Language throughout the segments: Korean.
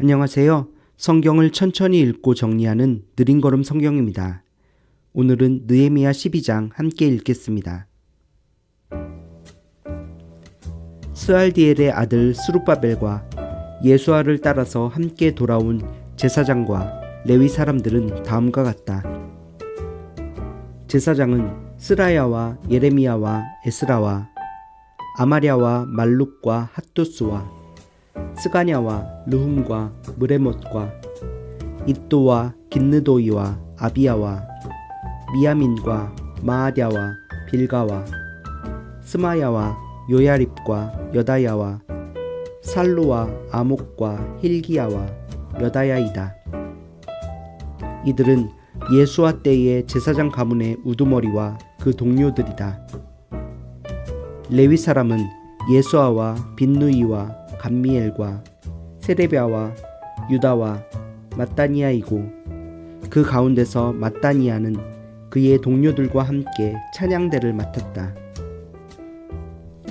안녕하세요. 성경을 천천히 읽고 정리하는 느린 걸음 성경입니다. 오늘은 느헤미야 12장 함께 읽겠습니다. 스알디엘의 아들 스룹바벨과 예수아를 따라서 함께 돌아온 제사장과 레위 사람들은 다음과 같다. 제사장은 스라야와 예레미야와 에스라와 아마랴와 말룩과 핫도스와 스가냐와 르훔과 무레못과 이또와 긴느도이와 아비야와 미야민과 마아랴와 빌가와 스마야와 요야립과 여다야와 살루와 아목과 힐기야와 여다야이다. 이들은 예수와 때의 제사장 가문의 우두머리와 그 동료들이다. 레위 사람은 예수아와 빈누이와 감미엘과 세레비아와 유다와 마따니아이고 그 가운데서 마따니아는 그의 동료들과 함께 찬양대를 맡았다.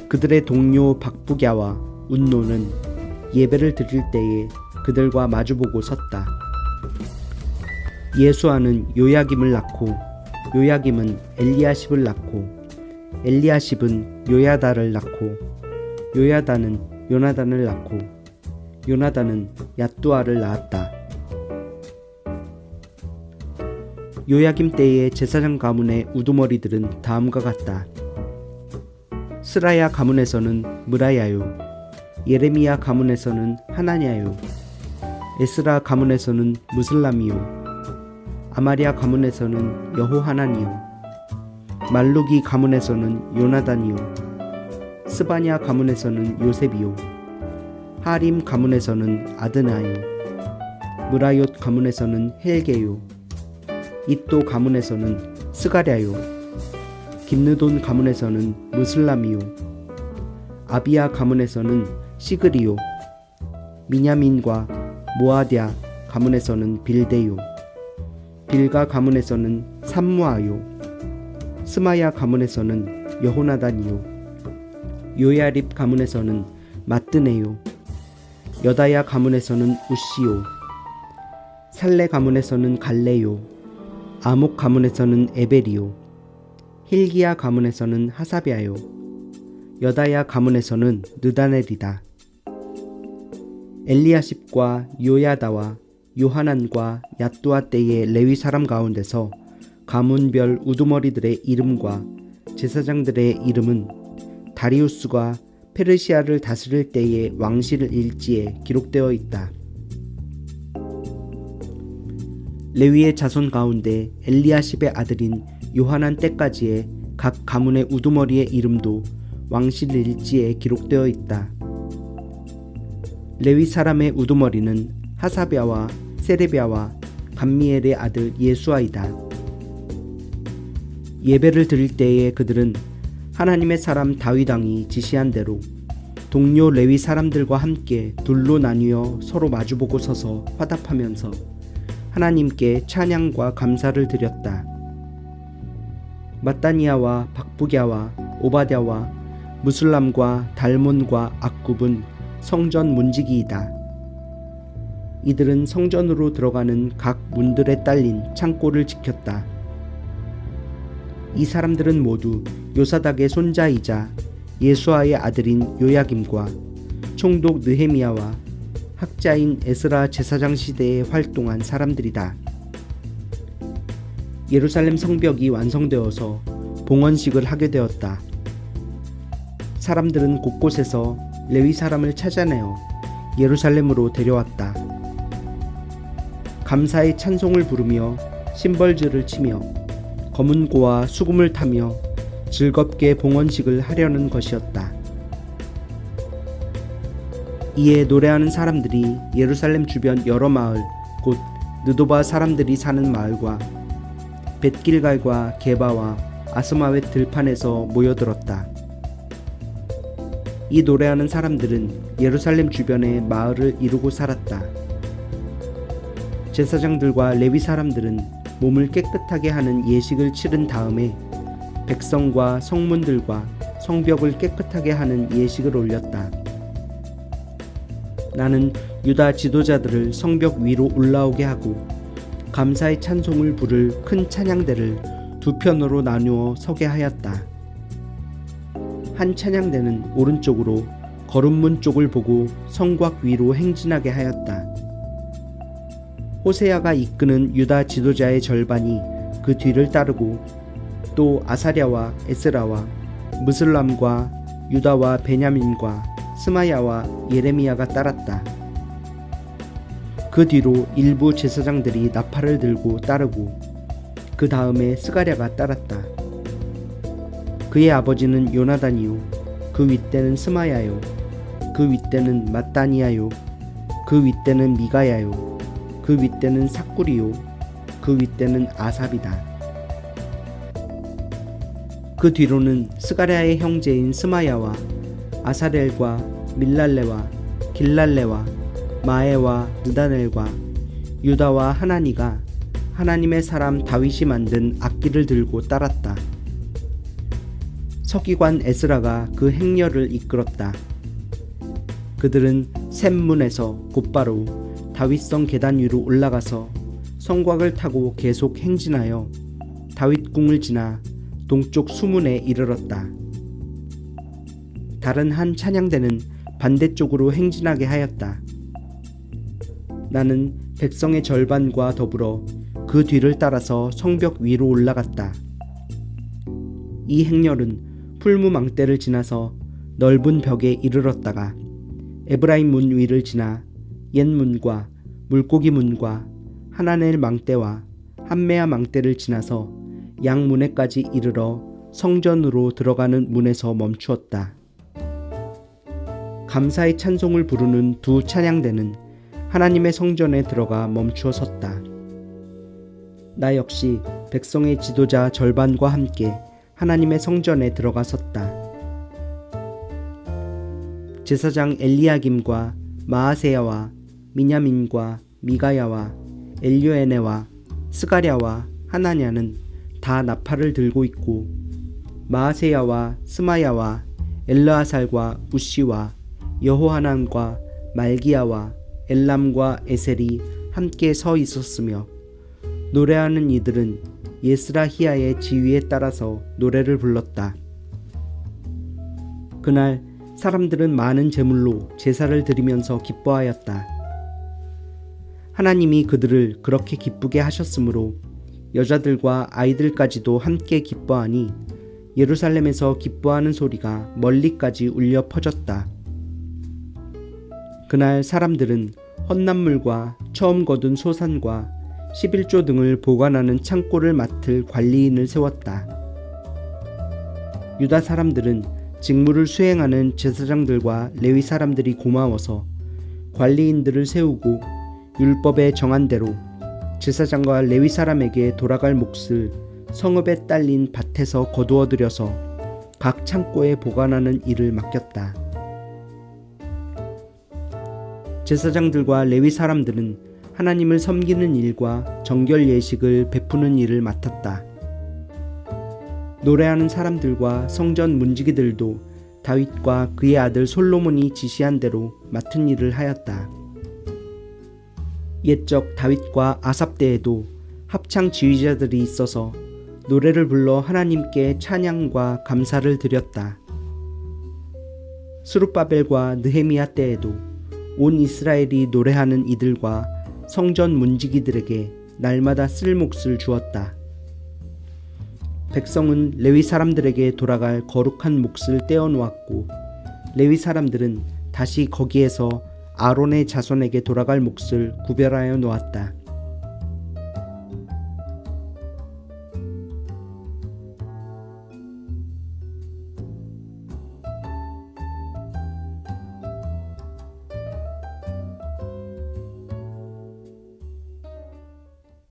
그들의 동료 박부갸와 운노는 예배를 드릴 때에 그들과 마주보고 섰다. 예수아는 요야김을 낳고 요야김은 엘리야십을 낳고 엘리야십은 요야다를 낳고 요야다는 요나단을 낳고 요나단은 야뚜아를 낳았다. 요야김 때의 제사장 가문의 우두머리들은 다음과 같다. 스라야 가문에서는 무라야요, 예레미야 가문에서는 하나냐요, 에스라 가문에서는 무슬람이요, 아마리아 가문에서는 여호하나니요, 말루기 가문에서는 요나단이요, 스바냐 가문에서는 요셉이요, 하림 가문에서는 아드나요, 무라옅 가문에서는 헬게요, 이또 가문에서는 스가랴요, 긴느돈 가문에서는 무슬람이요, 아비야 가문에서는 시그리요, 미냐민과 모아디아 가문에서는 빌데요, 빌가 가문에서는 삼무아요, 스마야 가문에서는 여호나단이요, 요야립 가문에서는 마뜨네요, 여다야 가문에서는 우시요, 살레 가문에서는 갈레요, 아목 가문에서는 에베리요, 힐기야 가문에서는 하사비아요, 여다야 가문에서는 느다넬이다. 엘리야십과 요야다와 요하난과 야뚜아 때의 레위 사람 가운데서 가문별 우두머리들의 이름과 제사장들의 이름은 다리우스가 페르시아를 다스릴 때의 왕실 일지에 기록되어 있다. 레위의 자손 가운데 엘리야십의 아들인 요하난 때까지의 각 가문의 우두머리의 이름도 왕실 일지에 기록되어 있다. 레위 사람의 우두머리는 하사비아와 세레비아와 감미엘의 아들 예수아이다. 예배를 드릴 때에 그들은 하나님의 사람 다윗 왕이 지시한 대로 동료 레위 사람들과 함께 둘로 나뉘어 서로 마주보고 서서 화답하면서 하나님께 찬양과 감사를 드렸다. 마따니아와 박부갸와 오바댜와 무슬람과 달몬과 악굽은 성전 문지기이다. 이들은 성전으로 들어가는 각 문들에 딸린 창고를 지켰다. 이 사람들은 모두 요사닥의 손자이자 예수아의 아들인 요야김과 총독 느헤미야와 학자인 에스라 제사장 시대에 활동한 사람들이다. 예루살렘 성벽이 완성되어서 봉헌식을 하게 되었다. 사람들은 곳곳에서 레위 사람을 찾아내어 예루살렘으로 데려왔다. 감사의 찬송을 부르며 심벌즈를 치며 검은고와 수금을 타며 즐겁게 봉헌식을 하려는 것이었다. 이에 노래하는 사람들이 예루살렘 주변 여러 마을 곧 느도바 사람들이 사는 마을과 벳길갈과 게바와 아스마웻 들판에서 모여들었다. 이 노래하는 사람들은 예루살렘 주변의 마을을 이루고 살았다. 제사장들과 레위 사람들은 몸을 깨끗하게 하는 예식을 치른 다음에 백성과 성문들과 성벽을 깨끗하게 하는 예식을 올렸다. 나는 유다 지도자들을 성벽 위로 올라오게 하고 감사의 찬송을 부를 큰 찬양대를 두 편으로 나누어 서게 하였다. 한 찬양대는 오른쪽으로 거름문 쪽을 보고 성곽 위로 행진하게 하였다. 호세아가 이끄는 유다 지도자의 절반이 그 뒤를 따르고 또 아사랴와 에스라와 무슬람과 유다와 베냐민과 스마야와 예레미야가 따랐다. 그 뒤로 일부 제사장들이 나팔을 들고 따르고 그 다음에 스가랴가 따랐다. 그의 아버지는 요나단이요 그 윗대는 스마야요 그 윗대는 mat다니야요 그 윗대는 미가야요 그 윗대는 삭구리요 그 윗대는 아삽이다. 그 뒤로는 스가랴의 형제인 스마야와 아사렐과 밀랄레와 길랄레와 마에와 느다넬과 유다와 하나니가 하나님의 사람 다윗이 만든 악기를 들고 따랐다. 서기관 에스라가 그 행렬을 이끌었다. 그들은 샘문에서 곧바로 다윗성 계단 위로 올라가서 성곽을 타고 계속 행진하여 다윗궁을 지나 동쪽 수문에 이르렀다. 다른 한 찬양대는 반대쪽으로 행진하게 하였다. 나는 백성의 절반과 더불어 그 뒤를 따라서 성벽 위로 올라갔다. 이 행렬은 풀무망대를 지나서 넓은 벽에 이르렀다가 에브라임 문 위를 지나 옛 문과 물고기 문과 하나넬 망대와 한메아 망대를 지나서 양문에까지 이르러 성전으로 들어가는 문에서 멈추었다. 감사의 찬송을 부르는 두 찬양대는 하나님의 성전에 들어가 멈추어 섰다. 나 역시 백성의 지도자 절반과 함께 하나님의 성전에 들어가 섰다. 제사장 엘리야김과 마아세야와 미냐민과 미가야와 엘료에네와 스가랴와 하나냐는 다 나팔을 들고 있고 마아세야와 스마야와 엘르아살과 우시와 여호하난과 말기야와 엘람과 에셀이 함께 서 있었으며 노래하는 이들은 예스라히야의 지휘에 따라서 노래를 불렀다. 그날 사람들은 많은 제물로 제사를 드리면서 기뻐하였다. 하나님이 그들을 그렇게 기쁘게 하셨으므로 여자들과 아이들까지도 함께 기뻐하니 예루살렘에서 기뻐하는 소리가 멀리까지 울려 퍼졌다. 그날 사람들은 헛난물과 처음 거둔 소산과 11조 등을 보관하는 창고를 맡을 관리인을 세웠다. 유다 사람들은 직무를 수행하는 제사장들과 레위 사람들이 고마워서 관리인들을 세우고 율법에 정한 대로 제사장과 레위 사람에게 돌아갈 몫을 성읍에 딸린 밭에서 거두어 들여서 각 창고에 보관하는 일을 맡겼다. 제사장들과 레위 사람들은 하나님을 섬기는 일과 정결 예식을 베푸는 일을 맡았다. 노래하는 사람들과 성전 문지기들도 다윗과 그의 아들 솔로몬이 지시한 대로 맡은 일을 하였다. 옛적 다윗과 아삽 때에도 합창 지휘자들이 있어서 노래를 불러 하나님께 찬양과 감사를 드렸다. 스룹바벨과 느헤미야 때에도 온 이스라엘이 노래하는 이들과 성전 문지기들에게 날마다 쓸 몫을 주었다. 백성은 레위 사람들에게 돌아갈 거룩한 몫을 떼어 놓았고 레위 사람들은 다시 거기에서 아론의 자손에게 돌아갈 몫을 구별하여 놓았다.